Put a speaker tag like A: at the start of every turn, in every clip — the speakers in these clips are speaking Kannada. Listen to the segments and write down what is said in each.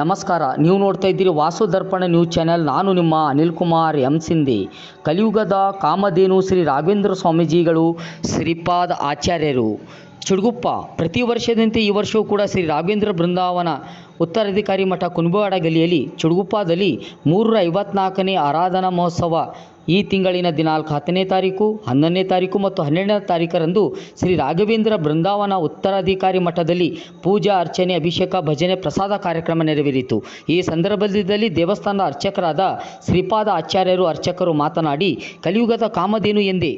A: ನಮಸ್ಕಾರ. ನೀವು ನೋಡ್ತಾ ಇದ್ದೀರಿ ವಾಸು ದರ್ಪಣ ನ್ಯೂಸ್ ಚಾನೆಲ್. ನಾನು ನಿಮ್ಮ ಅನಿಲ್ ಕುಮಾರ್ ಎಂ ಸಿಂಧಿ. ಕಲಿಯುಗದ ಕಾಮಧೇನು ಶ್ರೀ ರಾಘವೇಂದ್ರ ಸ್ವಾಮೀಜಿಗಳು, ಶ್ರೀಪಾದ ಆಚಾರ್ಯರು. ಚುಡುಗುಪ್ಪ, ಪ್ರತಿ ವರ್ಷದಂತೆ ಈ ವರ್ಷವೂ ಕೂಡ ಶ್ರೀ ರಾಘವೇಂದ್ರ ಬೃಂದಾವನ ಉತ್ತರಾಧಿಕಾರಿ ಮಠ ಕುನ್ಬವಾಡ ಗಲಿಯಲ್ಲಿ ಚುಡುಗುಪ್ಪದಲ್ಲಿ ಮೂರರ ಐವತ್ನಾಲ್ಕನೇ ಆರಾಧನಾ ಮಹೋತ್ಸವ ಈ ತಿಂಗಳಿನ ದಿನಾಂಕ ಹತ್ತನೇ ತಾರೀಕು, ಹನ್ನೊಂದನೇ ತಾರೀಕು ಮತ್ತು ಹನ್ನೆರಡನೇ ತಾರೀಕರಂದು ಶ್ರೀ ರಾಘವೇಂದ್ರ ಬೃಂದಾವನ ಉತ್ತರಾಧಿಕಾರಿ ಮಠದಲ್ಲಿ ಪೂಜಾ ಅರ್ಚನೆ, ಅಭಿಷೇಕ, ಭಜನೆ, ಪ್ರಸಾದ ಕಾರ್ಯಕ್ರಮ ನೆರವೇರಿತು. ಈ ಸಂದರ್ಭದಲ್ಲಿ ದೇವಸ್ಥಾನದ ಅರ್ಚಕರಾದ ಶ್ರೀಪಾದ ಆಚಾರ್ಯರು, ಅರ್ಚಕರು ಮಾತನಾಡಿ, ಕಲಿಯುಗದ ಕಾಮಧೇನು ಎಂದೇ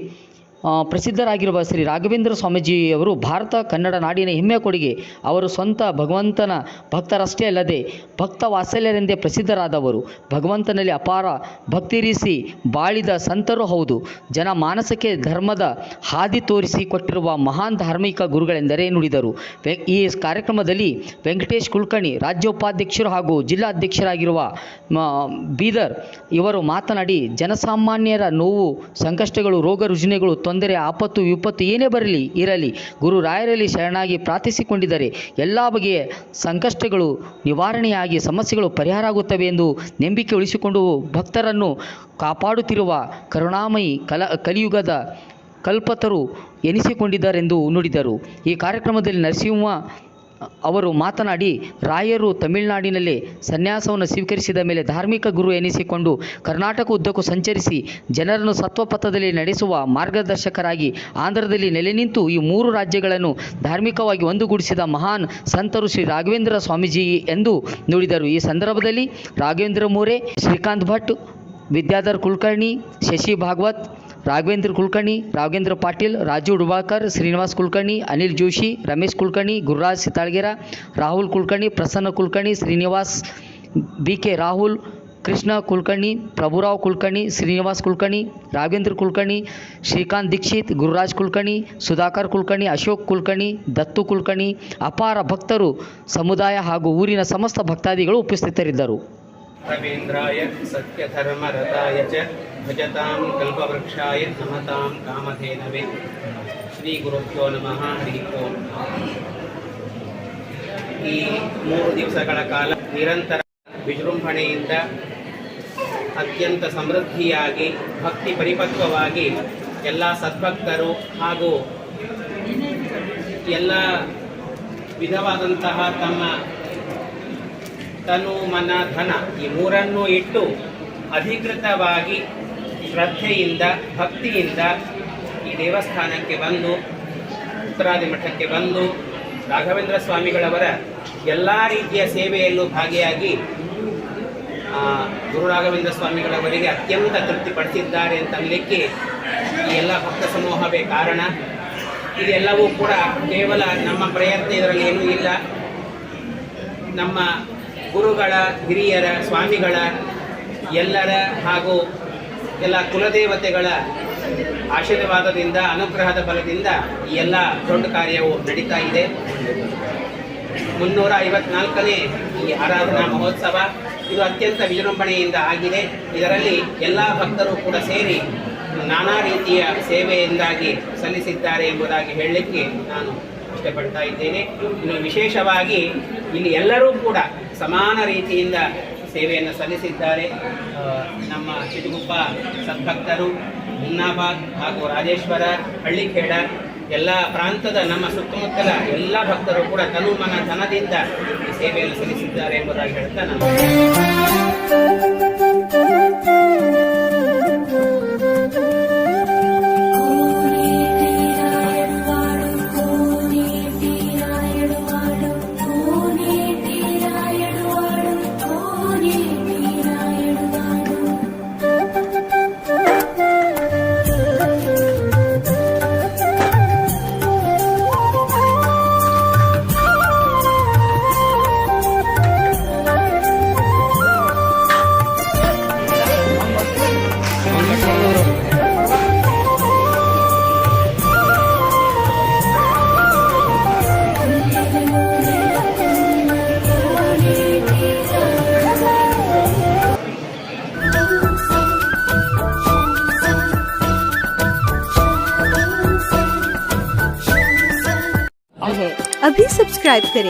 A: ಪ್ರಸಿದ್ಧರಾಗಿರುವ ಶ್ರೀ ರಾಘವೇಂದ್ರ ಸ್ವಾಮೀಜಿಯವರು ಭಾರತ, ಕನ್ನಡ ನಾಡಿನ ಹೆಮ್ಮೆಯ ಕೊಡುಗೆ. ಅವರು ಸ್ವಂತ ಭಗವಂತನ ಭಕ್ತರಷ್ಟೇ ಅಲ್ಲದೆ ಭಕ್ತ ವಾತ್ಸಲ್ಯರೆಂದೇ ಪ್ರಸಿದ್ಧರಾದವರು. ಭಗವಂತನಲ್ಲಿ ಅಪಾರ ಭಕ್ತಿರಿಸಿ ಬಾಳಿದ ಸಂತರು ಹೌದು. ಜನ ಮಾನಸಕ್ಕೆ ಧರ್ಮದ ಹಾದಿ ತೋರಿಸಿ ಕೊಟ್ಟಿರುವ ಮಹಾನ್ ಧಾರ್ಮಿಕ ಗುರುಗಳೆಂದರೆ ನುಡಿದರು. ಈ ಕಾರ್ಯಕ್ರಮದಲ್ಲಿ ವೆಂಕಟೇಶ್ ಕುಲಕರ್ಣಿ, ರಾಜ್ಯೋಪಾಧ್ಯಕ್ಷರು ಹಾಗೂ ಜಿಲ್ಲಾಧ್ಯಕ್ಷರಾಗಿರುವ ಬೀದರ್ ಇವರು ಮಾತನಾಡಿ, ಜನಸಾಮಾನ್ಯರ ನೋವು, ಸಂಕಷ್ಟಗಳು, ರೋಗ ರುಜಿನಗಳು ತೊಂದರೆ, ಆಪತ್ತು, ವಿಪತ್ತು ಏನೇ ಬರಲಿ, ಇರಲಿ. ಗುರು ರಾಯರಲ್ಲಿ ಶರಣಾಗಿ ಪ್ರಾರ್ಥಿಸಿಕೊಂಡಿದ್ದರೆ ಎಲ್ಲ ಬಗೆಯ ಸಂಕಷ್ಟಗಳು ನಿವಾರಣೆಯಾಗಿ ಸಮಸ್ಯೆಗಳು ಪರಿಹಾರ ಆಗುತ್ತವೆ ಎಂದು ನಂಬಿಕೆ ಉಳಿಸಿಕೊಂಡು ಭಕ್ತರನ್ನು ಕಾಪಾಡುತ್ತಿರುವ ಕರುಣಾಮಯಿ ಕಲ, ಕಲಿಯುಗದ ಕಲ್ಪತರು ಎನಿಸಿಕೊಂಡಿದ್ದಾರೆಂದು ನುಡಿದರು. ಈ ಕಾರ್ಯಕ್ರಮದಲ್ಲಿ ನರಸಿಂಹ ಅವರು ಮಾತನಾಡಿ, ರಾಯರು ತಮಿಳುನಾಡಿನಲ್ಲಿ ಸನ್ಯಾಸವನ್ನು ಸ್ವೀಕರಿಸಿದ ಮೇಲೆ ಧಾರ್ಮಿಕ ಗುರು ಎನಿಸಿಕೊಂಡು ಕರ್ನಾಟಕ ಉದ್ದಕ್ಕೂ ಸಂಚರಿಸಿ ಜನರನ್ನು ಸತ್ವಪಥದಲ್ಲಿ ನಡೆಸುವ ಮಾರ್ಗದರ್ಶಕರಾಗಿ ಆಂಧ್ರದಲ್ಲಿ ನೆಲೆ ನಿಂತು ಈ ಮೂರು ರಾಜ್ಯಗಳನ್ನು ಧಾರ್ಮಿಕವಾಗಿ ಒಂದುಗೂಡಿಸಿದ ಮಹಾನ್ ಸಂತರು ಶ್ರೀ ರಾಘವೇಂದ್ರ ಸ್ವಾಮೀಜಿ ಎಂದು ನುಡಿದರು. ಈ ಸಂದರ್ಭದಲ್ಲಿ ರಾಘವೇಂದ್ರ ಮೂರೆ, ಶ್ರೀಕಾಂತ್ ಭಟ್, ವಿದ್ಯಾಧರ್ ಕುಲಕರ್ಣಿ, ಶಶಿ ಭಾಗವತ್ ರಾಘವೇಂದ್ರ ಕುಲಕರ್ಣಿ, ರಾಘವೇಂದ್ರ ಪಾಟೀಲ್, ರಾಜು ಡುಬಾಳ್ಕರ್ ಶ್ರೀನಿವಾಸ್ ಕುಲಕರ್ಣಿ, ಅನಿಲ್ ಜೋಶಿ, ರಮೇಶ್ ಕುಲಕರ್ಣಿ, ಗುರುರಾಜ್ ಸಿತಾಳ್ಗೆರ, ರಾಹುಲ್ ಕುಲಕರ್ಣಿ, ಪ್ರಸನ್ನ ಕುಲಕರ್ಣಿ, ಶ್ರೀನಿವಾಸ್ ಬಿ ಕೆ ರಾಹುಲ್, ಕೃಷ್ಣ ಕುಲಕರ್ಣಿ, ಪ್ರಭುರಾವ್ ಕುಲಕರ್ಣಿ, ಶ್ರೀನಿವಾಸ್ ಕುಲಕರ್ಣಿ, ರಾಘವೇಂದ್ರ ಕುಲಕರ್ಣಿ, ಶ್ರೀಕಾಂತ್ ದೀಕ್ಷಿತ್, ಗುರುರಾಜ್ ಕುಲಕರ್ಣಿ, ಸುಧಾಕರ್ ಕುಲಕರ್ಣಿ, ಅಶೋಕ್ ಕುಲಕರ್ಣಿ, ದತ್ತು ಕುಲಕರ್ಣಿ, ಅಪಾರ ಭಕ್ತರು ಸಮುದಾಯ ಹಾಗೂ ಊರಿನ ಸಮಸ್ತ ಭಕ್ತಾದಿಗಳು ಉಪಸ್ಥಿತರಿದ್ದರು.
B: रवीन्द्राय सत्यधर्मरताय च भजतां कल्पवृक्षाय नमतां कामधेनवे ಶ್ರೀಗುರುಭ್ಯೋ ನಮಃ ಹರಿ ಓಂ ಈ ಮೂರು ದಿವಸಗಳ ಕಾಲ ನಿರಂತರ ವಿಜೃಂಭಣೆಯಿಂದ ಅತ್ಯಂತ ಸಮೃದ್ಧಿಯಾಗಿ ಭಕ್ತಿ ಪರಿಪಕ್ವವಾಗಿ ಎಲ್ಲ ಸದ್ಭಕ್ತರು ಹಾಗೂ ಎಲ್ಲ ವಿಧವಾದಂತಹ ತಮ್ಮ ತನು ಮನ ಧನ ಈ ಮೂರನ್ನು ಇಟ್ಟು ಅಧಿಕೃತವಾಗಿ ಶ್ರದ್ಧೆಯಿಂದ, ಭಕ್ತಿಯಿಂದ ಈ ದೇವಸ್ಥಾನಕ್ಕೆ ಬಂದು, ಉತ್ತರಾದಿ ಮಠಕ್ಕೆ ಬಂದು ರಾಘವೇಂದ್ರ ಸ್ವಾಮಿಗಳವರ ಎಲ್ಲ ರೀತಿಯ ಸೇವೆಯಲ್ಲೂ ಭಾಗಿಯಾಗಿ ಗುರು ರಾಘವೇಂದ್ರ ಸ್ವಾಮಿಗಳವರಿಗೆ ಅತ್ಯಂತ ತೃಪ್ತಿಪಡಿಸಿದ್ದಾರೆ ಅಂತನ್ನಲಿಕ್ಕೆ ಈ ಎಲ್ಲ ಭಕ್ತ ಸಮೂಹವೇ ಕಾರಣ. ಇದೆಲ್ಲವೂ ಕೂಡ ಕೇವಲ ನಮ್ಮ ಪ್ರಯತ್ನ ಇದರಲ್ಲಿ ಏನೂ ಇಲ್ಲ. ನಮ್ಮ ಗುರುಗಳ, ಹಿರಿಯರ, ಸ್ವಾಮಿಗಳ, ಎಲ್ಲರ ಹಾಗೂ ಎಲ್ಲ ಕುಲದೇವತೆಗಳ ಆಶೀರ್ವಾದದಿಂದ, ಅನುಗ್ರಹದ ಬಲದಿಂದ ಈ ಎಲ್ಲ ದೊಡ್ಡ ಕಾರ್ಯವು ನಡೀತಾ ಇದೆ. ಮುನ್ನೂರ ಐವತ್ನಾಲ್ಕನೇ ಈ ಆರಾಧನಾ ಮಹೋತ್ಸವ ಇದು ಅತ್ಯಂತ ವಿಜೃಂಭಣೆಯಿಂದ ಆಗಿದೆ. ಇದರಲ್ಲಿ ಎಲ್ಲ ಭಕ್ತರು ಕೂಡ ಸೇರಿ ನಾನಾ ರೀತಿಯ ಸೇವೆಯಿಂದಾಗಿ ಸಲ್ಲಿಸಿದ್ದಾರೆ ಎಂಬುದಾಗಿ ಹೇಳಲಿಕ್ಕೆ ನಾನು ಇಷ್ಟಪಡ್ತಾ ಇದ್ದೇನೆ. ಇನ್ನು ವಿಶೇಷವಾಗಿ ಇಲ್ಲಿ ಎಲ್ಲರೂ ಕೂಡ ಸಮಾನ ರೀತಿಯಿಂದ ಸೇವೆಯನ್ನು ಸಲ್ಲಿಸಿದ್ದಾರೆ. ನಮ್ಮ ಚಿಟಗುಪ್ಪ ಸದ್ಭಕ್ತರು ಮುನ್ನಾಬಾದ್ ಹಾಗೂ ರಾಜೇಶ್ವರ, ಹಳ್ಳಿಖೇಡ, ಎಲ್ಲ ಪ್ರಾಂತದ ನಮ್ಮ ಸುತ್ತಮುತ್ತಲ ಎಲ್ಲ ಭಕ್ತರು ಕೂಡ ತನು ಮನ ಧನದಿಂದ ಈ ಸೇವೆಯನ್ನು ಸಲ್ಲಿಸಿದ್ದಾರೆ ಎಂಬುದಾಗಿ ಹೇಳ್ತಾ ನಾನು.
C: अभी सब्सक्राइब करें।